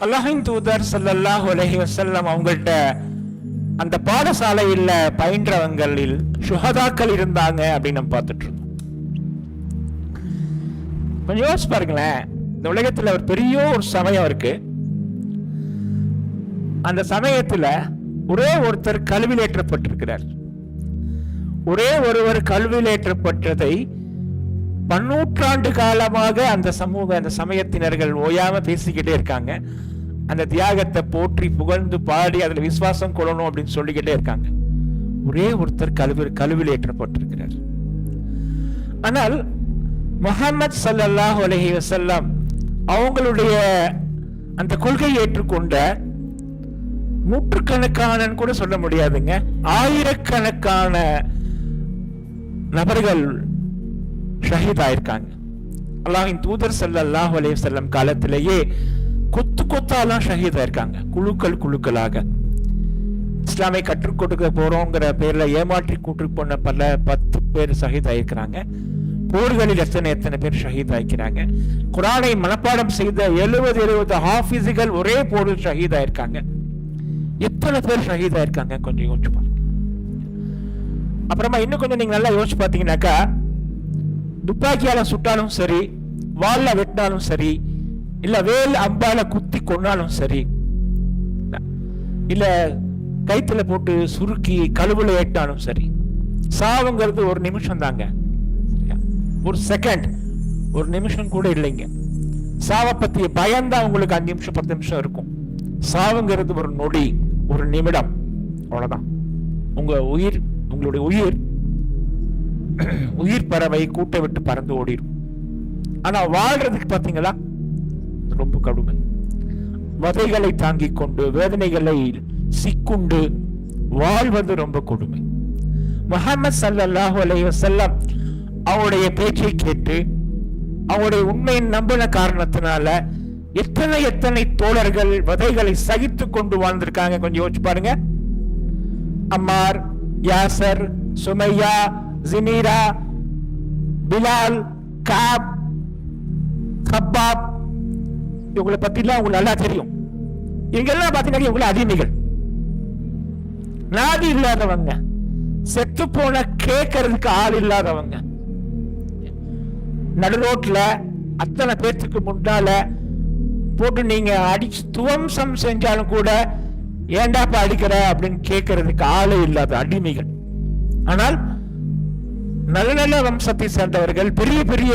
அல்லாஹின் தூதர் ஸல்லல்லாஹு உலகி வசல்லம் அவங்கள்ட்ட அந்த பாடசாலையில் பயின்றவங்களில் சுஹதாக்கள் இருந்தாங்க அப்படின்னு நம்ம பார்த்துட்டு இருக்கோம். கொஞ்சம் யோசிச்சு பாருங்களேன். இந்த உலகத்துல ஒரு பெரிய ஒரு சமயம் இருக்கு. அந்த சமயத்துல ஒரே ஒருத்தர் கல்வியிலேற்றப்பட்டிருக்கிறார் ஒரே ஒருவர் கல்வியிலேற்றப்பட்டதை பன்னூற்றாண்டு காலமாக அந்த சமூக அந்த சமயத்தினர்கள் ஓயாம பேசிக்கிட்டே இருக்காங்க. அந்த தியாகத்தை போற்றி புகழ்ந்து பாடி அதில் விசுவாசம் கொள்ளணும் அப்படின்னு சொல்லிக்கிட்டே இருக்காங்க. ஒரே ஒருத்தர் கல்வி கழுவில் ஏற்றப்பட்டிருக்கிறார். ஆனால் முகமது ஸல்லல்லாஹு அலஹி வசல்லாம் அவங்களுடைய அந்த கொள்கையை ஏற்றுக்கொண்ட நூற்றுக்கணக்கான கூட சொல்ல முடியாதுங்க. ஆயிரக்கணக்கான நபர்கள் ஷஹீத் ஆயிருக்காங்க அல்லாஹின் தூதர் ஸல்லல்லாஹு அலே செல்லம் காலத்திலேயே கொத்து கொத்தாலாம் ஷஹீத் ஆயிருக்காங்க குழுக்கள் குழுக்களாக. இஸ்லாமை கற்றுக் கொடுக்க போறோங்கிற பேர்ல ஏமாற்றி கூட்டு போன பல பத்து பேர் ஷஹீத் ஆயிருக்கிறாங்க போர்களில் எத்தனை எத்தனை பேர் ஷஹீத் ஆயிருக்கிறாங்க குரானை மனப்பாடம் செய்த எழுபது எழுபது ஹாஃபிஸுகள் ஒரே போரில் ஷஹீத் ஆயிருக்காங்க எத்தனை பேர் ஷஹீத் ஆயிருக்காங்க கொஞ்சம் யோசிச்சு பாருங்க. அப்புறமா இன்னும் கொஞ்சம் நீங்க நல்லா யோசிச்சு பார்த்தீங்கன்னாக்கா துப்பாக்கியால் சுட்டாலும் சரி வால்ல வெட்டினாலும் சரி இல்லை வேல் அம்பால குத்தி கொன்னாலும் சரி இல்லை கைத்தில் போட்டு சுருக்கி கழுவில் ஏட்டாலும் சரி சாவுங்கிறது ஒரு நிமிஷம் தாங்க ஒரு செகண்ட் ஒரு நிமிஷம் கூட இல்லைங்க. சாவை பற்றிய பயம்தான் உங்களுக்கு அஞ்சு நிமிஷம் பத்து நிமிஷம் இருக்கும். சாவுங்கிறது ஒரு நொடி ஒரு நிமிடம். அவ்வளோதான் உங்கள் உயிர் உங்களுடைய உயிர் உயிர் பறவை கூட்டை விட்டு பறந்து ஓடிடும். ஆனா வாழ்றதுக்கு பாத்தீங்களா ரொம்ப கடுமை. வதைகளை தாங்கிக் கொண்டு வேதனைகளை சிக்குண்டு வாழ்வது ரொம்ப கொடுமை. முகமது ஸல்லல்லாஹு அலைஹி செல்லம் அவருடைய பேச்சை கேட்டு அவருடைய உண்மையை நம்பின காரணத்தினால எத்தனை எத்தனை தோழர்கள் வதைகளை சகித்து கொண்டு வாழ்ந்திருக்காங்க? கொஞ்சம் யோசிச்சு பாருங்க. Ammar Yasir Sumayya Zinnirah Bilal காப் கப்பாப் இவங்களை பத்திலாம் உங்களுக்கு நல்லா தெரியும். இவங்கெல்லாம் பார்த்தீங்கன்னா இவங்களை அடிமைகள் நாதி இல்லாதவங்க. செத்து போன கேட்கறதுக்கு ஆள் இல்லாதவங்க. நடுரோட்டில் அத்தனை பேர்த்துக்கு முன்னால போட்டு நீங்க அடிச்சு துவம்சம் செஞ்சாலும் கூட ஏண்டாப்பா அடிக்கிற அப்படின்னு கேட்கறதுக்கு ஆளே இல்லாத அடிமைகள். ஆனால் நல்ல நல்ல வம்சத்தை சேர்ந்தவர்கள் பெரிய பெரிய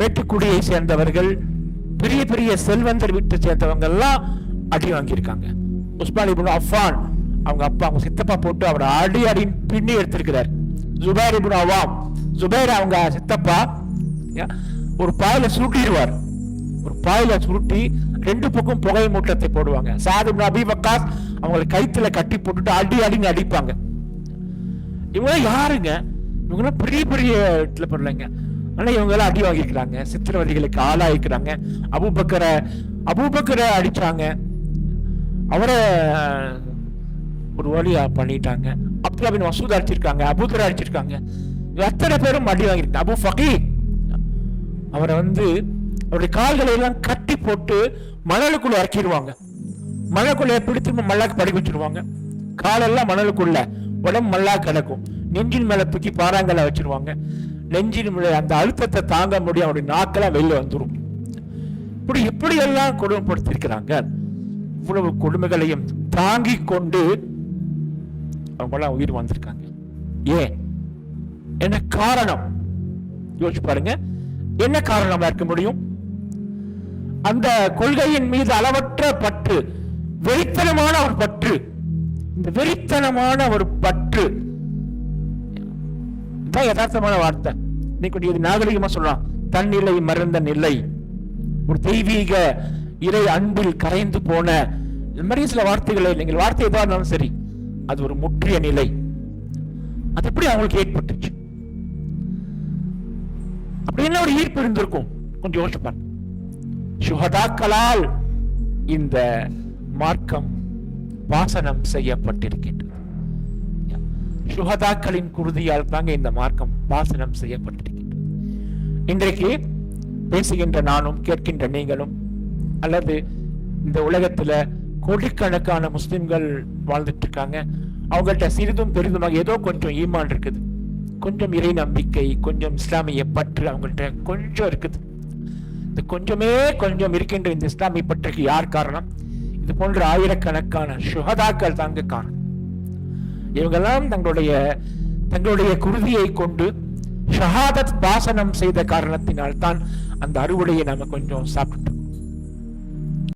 மேட்டுக்குடியை சேர்ந்தவர்கள் பெரிய பெரிய செல்வந்தர் வீட்டை சேர்ந்தவங்க எல்லாம் அடி வாங்கியிருக்காங்க. உஸ்மான் இபுன் அஃபான் அவங்க அப்பா அவங்க சித்தப்பா போட்டு அவரை அடி அடின்னு பின்னி எடுத்திருக்கிறார். ஜுபேர் இபுன் அவாம். ஜுபைர் அவங்க சித்தப்பா ஒரு பாயில சுருட்டிடுவார். ஒரு பாயில சுருட்டி ரெண்டு பக்கம் புகை மூட்டத்தை போடுவாங்க. சாது இப்னு அபி வக்காஸ் அவங்களை கைத்துல கட்டி போட்டுட்டு அடி அடின்னு அடிப்பாங்க. இவங்க யாருங்க? இவங்கெல்லாம் பெரிய பெரிய இடத்துல பண்ணலைங்க ஆனால் இவங்க எல்லாம் அடி வாங்கிக்கிறாங்க. சித்திரவதைகளுக்கு ஆளாயிக்கிறாங்க அபூபக்கரை அபூபக்கரை அடித்தாங்க அவரை ஒரு வழியாக பண்ணிட்டாங்க. அப்துல்லா பின் மசூத் அடிச்சிருக்காங்க அபூதர் அடிச்சிருக்காங்க. எத்தனை அத்தனை பேரும் அடி வாங்கிருக்காங்க அபு ஃபகி அவரை வந்து அவருடைய கால்களை எல்லாம் கட்டி போட்டு மணலுக்குள்ள இறக்கிடுவாங்க. மணலுக்குள்ள பிடித்து மல்லாக்கு படி வச்சிருவாங்க. காலெல்லாம் மணலுக்குள்ள. உடம்பு நல்லா கிடக்கும். நெஞ்சின் மேல தூக்கி பாறாங்கல்ல வச்சிருவாங்க. நெஞ்சின் மேல அந்த அழுத்தத்தை தாங்க முடியும் அவருடைய நாக்கெல்லாம் வெளியில் வந்துடும் இப்படி எப்படி எல்லாம் கொடுமைப்படுத்திருக்கிறாங்க இவ்வளவு கொடுமைகளையும் தாங்கி கொண்டு அவங்களாம் உயிர் வந்திருக்காங்க ஏன்? என்ன காரணம்? யோசிச்சு பாருங்க. என்ன காரணமா இருக்க முடியும்? அந்த கொள்கையின் மீது அளவற்ற பற்று வெறித்தனமான ஒரு பற்று இந்த வெறித்தனமான ஒரு பற்று. இதான் யதார்த்தமான வார்த்தை. இன்னைக்கு கொஞ்சம் இது நாகரிகமா சொல்லலாம். தன்னிலை மறந்த நிலை. ஒரு தெய்வீக இறை அன்பில் கரைந்து போன. இந்த மாதிரி சில வார்த்தைகளை நீங்கள் வார்த்தை எதுவாக இருந்தாலும் சரி அது ஒரு முற்றிய நிலை. அது எப்படி அவங்களுக்கு ஏற்பட்டுச்சு? அப்படி என்ன ஒரு ஈர்ப்பு இருந்திருக்கும்? கொஞ்சம் யோசிச்சு சுகதாக்களால் இந்த மார்க்கம் வாசனம் செய்யப்பட்டிருக்கின்றது. சுகதாக்களின் குருதியால் தாங்க இந்த மார்க்கம் வாசனம் செய்யப்பட்டிருக்கின்றது. இன்றைக்கு பேசுகின்ற நானும் கேட்கின்ற நீங்களும் அல்லது இந்த உலகத்துல கோடிக்கணக்கான முஸ்லிம்கள் வாழ்ந்துட்டு இருக்காங்க அவங்கள்ட்ட சிறிதும் பெரிதுமாக ஏதோ கொஞ்சம் ஈமான் இருக்குது. கொஞ்சம் இறை நம்பிக்கை கொஞ்சம் இஸ்லாமிய பற்று அவங்கள்ட்ட கொஞ்சம் இருக்குது. இந்த கொஞ்சமே கொஞ்சம் இருக்கின்ற இந்த இஸ்லாமிய பற்றுக்கு யார் காரணம்? இது போன்ற ஆயிரக்கணக்கான சுகதாக்கள் தாங்க காரணம் இவங்கெல்லாம் தங்களுடைய தங்களுடைய குருதியை கொண்டு ஷஹாதத் பாசனம் செய்த காரணத்தினால் தான் அந்த அறுவடையை நாம கொஞ்சம் சாப்பிட்டோம்